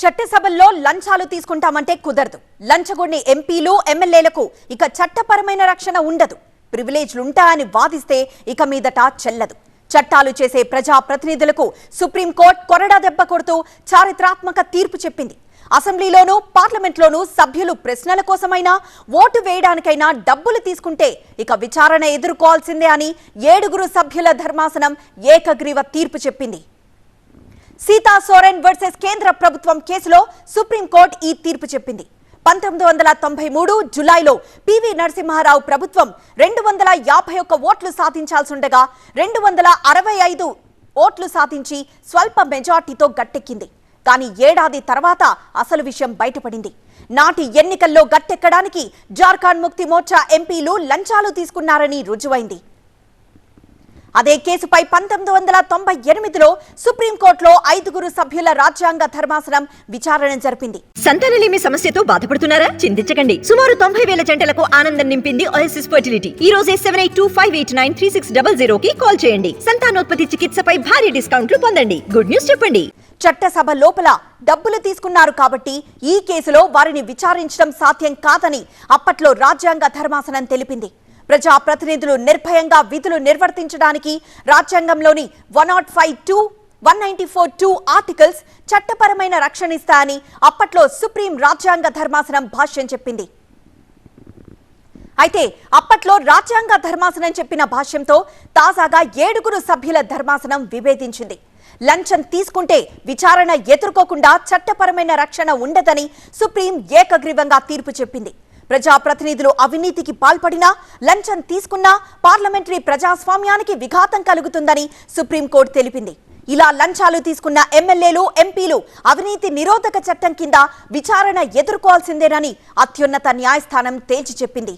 చట్టసభల్లో లంచాలు తీసుకుంటామంటే కుదరదు. లంచగొండి ఎంపీలు ఎమ్మెల్యేలకు ఇక చట్టపరమైన రక్షణ ఉండదు. ప్రివిలేజ్లుంటాయని వాదిస్తే ఇక మీదట చెల్లదు. చట్టాలు చేసే ప్రజా ప్రతినిధులకు సుప్రీంకోర్టు కొరడా దెబ్బ కొడుతూ చారిత్రాత్మక తీర్పు చెప్పింది. అసెంబ్లీలోనూ పార్లమెంట్లోనూ సభ్యులు ప్రశ్నల కోసమైనా ఓటు వేయడానికైనా డబ్బులు తీసుకుంటే ఇక విచారణ ఎదుర్కోవాల్సిందే అని ఏడుగురు సభ్యుల ధర్మాసనం ఏకగ్రీవ తీర్పు చెప్పింది. సీతా సోరెన్ వర్సెస్ కేంద్ర ప్రభుత్వం కేసులో సుప్రీంకోర్టు ఈ తీర్పు చెప్పింది. పంతొమ్మిది వందల తొంభై మూడు జులైలో పివి నరసింహారావు ప్రభుత్వం రెండు వందల యాభై ఒక్క ఓట్లు సాధించాల్సుండగా రెండు వందల అరవై ఐదు ఓట్లు సాధించి స్వల్ప మెజార్టీతో గట్టెక్కింది. కానీ ఏడాది తర్వాత అసలు విషయం బయటపడింది. నాటి ఎన్నికల్లో గట్టెక్కడానికి జార్ఖండ్ ముక్తి మోర్చా ఎంపీలు లంచాలు తీసుకున్నారని రుజువైంది. అదే కేసుపై పంతొమ్మిది వందల తొంభై ఎనిమిదిలో సుప్రీంకోర్టులో ఐదుగురు సభ్యుల రాజ్యాంగ ధర్మాసనం విచారణ జరిపింది. సంతానలేమి సమస్యతో బాధపడుతున్నారా? చింతించకండి. సుమారు తొంభై వేల జంటలకు ఆనందం నింపింది ఓఎస్ఎస్ ఫర్టిలిటీ ఈ రోజే seven eight two five eight nine three six double zero కి కాల్ చేయండి. సంతానోత్పత్తి చికిత్సపై భారీ డిస్కౌంట్లు పొందండి. గుడ్ న్యూస్ చెప్పండి. చట్టసభ లోపల డబ్బులు తీసుకున్నారు కాబట్టి ఈ కేసులో వారిని విచారించడం సాధ్యం కాదని అప్పట్లో రాజ్యాంగ ధర్మాసనం తెలిపింది. ప్రజా ప్రతినిధులు నిర్భయంగా విధులు నిర్వర్తించడానికి రాజ్యాంగంలోని one not five two one ninety four two articles చట్టపరమైన రక్షణ ఇస్తాయని అప్పట్లో సుప్రీం రాజ్యాంగ ధర్మాసనం భాష్యం చెప్పింది. అయితే అప్పట్లో రాజ్యాంగ ధర్మాసనం చెప్పిన భాష్యంతో తాజాగా ఏడుగురు సభ్యుల ధర్మాసనం విభేదించింది. లంచం తీసుకుంటే విచారణ ఎదుర్కోకుండా చట్టపరమైన రక్షణ ఉండదని సుప్రీం ఏకగ్రీవంగా తీర్పు చెప్పింది. ప్రజాప్రతినిధులు అవినీతికి పాల్పడినా లంచం తీసుకున్నా పార్లమెంటరీ ప్రజాస్వామ్యానికి విఘాతం కలుగుతుందని సుప్రీంకోర్టు తెలిపింది. ఇలా లంచాలు తీసుకున్న ఎమ్మెల్యేలు ఎంపీలు అవినీతి నిరోధక చట్టం కింద విచారణ ఎదుర్కోవాల్సిందేనని అత్యున్నత న్యాయస్థానం తేల్చి చెప్పింది.